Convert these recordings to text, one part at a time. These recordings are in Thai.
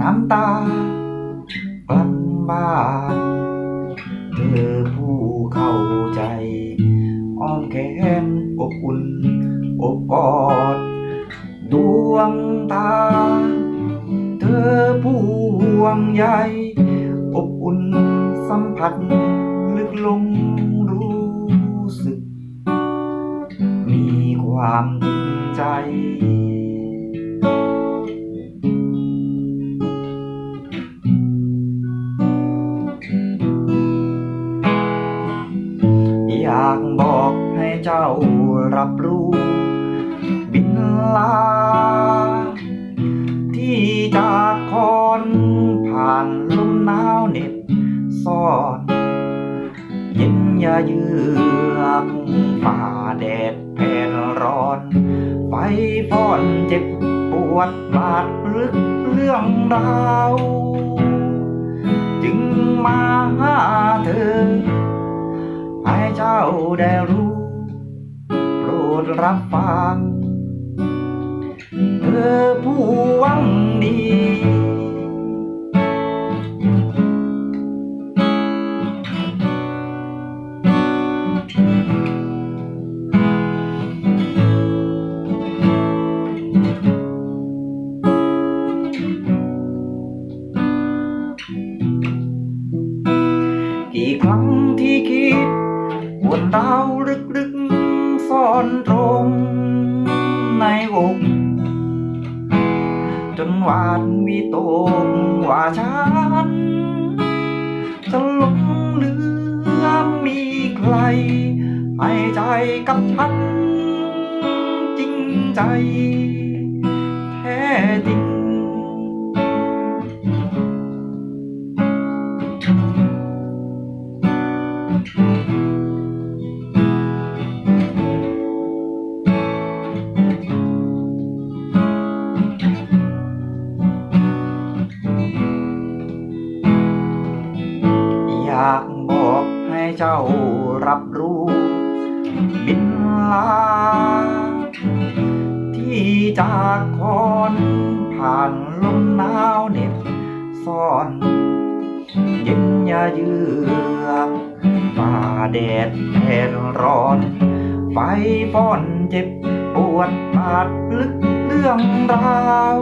น้ำตากลับบ้านเธอผู้เข้าใจ อ้อมแขนอบอุ่นอบกอด ดวงตา เธอผู้ห่วงใยอบอุ่นสัมผัสลึกลงรู้สึก มีความจริงใจ รับรู้ บินลา ที่จากคอนผ่านลมหนาวเหน็บซ่อนเย็นยาเยือกฝ่าแดดแผดร้อน ไฟฟ้อนเจ็บปวดบาดลึกเรื่องราวจึงมาหาเธอ ให้เจ้าได้รู้ ดรับฟัง เธอผู้หวังดี กี่ครั้งที่คิดปวดร้าวลึกๆ อนตรงในอกจนหวานวิตกว่าฉัน จะหลงเหลือมีใครไปใจกับฉัน จริงใจ แท้จริงากบอกให้เจ้ารับรู้ บินลา ที่จากคอนผ่านลมหนาวเหน็บซ่อนเย็นยาเยือกฝ่าแดดแผดร้อน ไฟฟ้อนเจ็บปวดบาดลึกเรื่องราว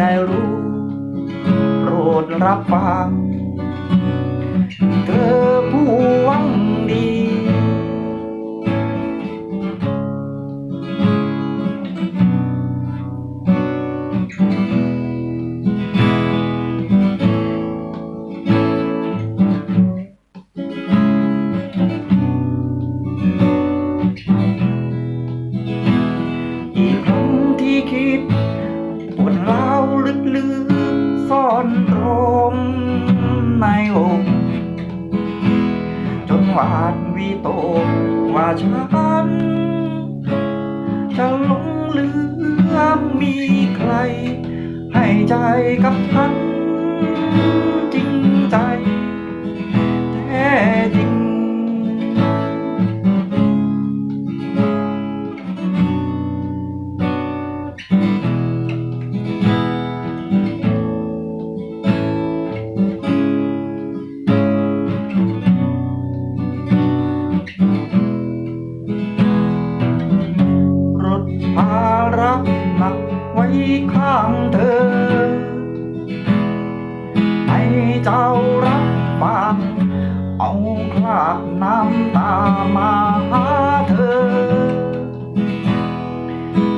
ได้รู้ โปรดรับฟัง หวาดวีโตกว่าฉัน จะหลงเหลือมีใคร ให้ใจกับฉัน ข้างเธอ ให้เจ้ารับฟังเอาคราบน้ำตามาหาเธอ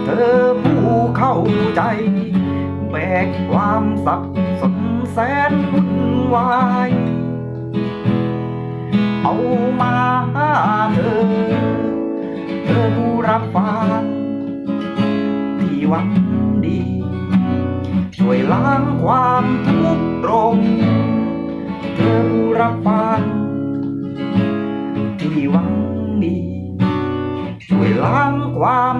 เธอผู้เข้าใจ แบกความสับสนแสนวุ่นวายเอามาหาเธอ เธอผู้รับฟัง วังดี ช่วยล้างความทุกข์ตรงเธอผู้รับฟังที่หวังดี ช่วยล้างความ